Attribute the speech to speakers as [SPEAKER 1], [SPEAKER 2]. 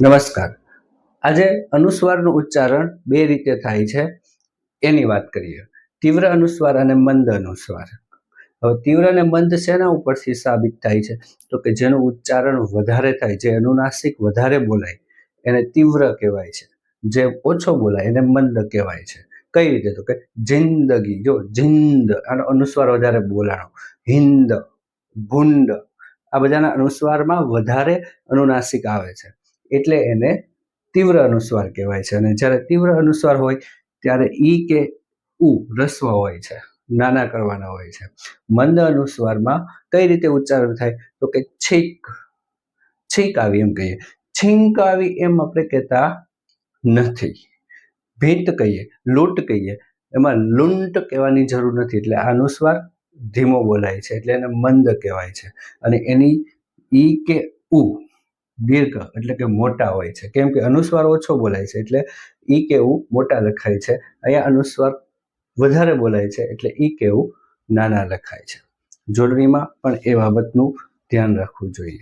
[SPEAKER 1] નમસ્કાર. આજે અનુસ્વારનું ઉચ્ચારણ બે રીતે થાય છે. એની વાત કરીએ. તીવ્ર અનુસ્વાર અને મંદ અનુસ્વાર. હવે તીવ્ર અને મંદ શેના ઉપરથી સાબિત થાય છે? તો કે જેનું ઉચ્ચારણ વધારે થાય, જે અનુનાસિક વધારે બોલાય, એને તીવ્ર કહેવાય છે. જે ઓછો બોલાય, એને મંદ કહેવાય છે. કઈ રીતે? તો કે જિંદગી. જો જિંદ, આનો અનુસ્વાર વધારે બોલાણો. હિન્દ ભૂંડ, આ બધાના અનુસ્વારમાં વધારે અનુનાસિક આવે છે. એટલે એને તીવ્ર અનુસ્વાર કહેવાય છે. અને જ્યારે તીવ્ર અનુસ્વાર હોય, ત્યારે ઈ કે ઉ રસ્વ હોય છે, નાના કરવાના હોય છે. મંદ અનુસ્વારમાં કઈ રીતે ઉચ્ચારણ થાય? તો કે છીક છીક આવી એમ કહીએ. છીંક આવી એમ આપણે કહેતા નથી. ભીત કહીએ, લૂંટ કહીએ. એમાં લૂંટ કહેવાની જરૂર નથી. એટલે અનુસ્વાર ધીમો બોલાય છે, એટલે એને મંદ કહેવાય છે. અને એની ઈ કે ઉ દીર્ઘ એટલે કે મોટા હોય છે. કેમ કે અનુસ્વાર ઓછો બોલાય છે એટલે ઈ કેવું મોટા લખાય છે. અહીંયા અનુસ્વાર વધારે બોલાય છે એટલે ઈ કેવું નાના લખાય છે. જોડણીમાં પણ એ બાબતનું ધ્યાન રાખવું જોઈએ.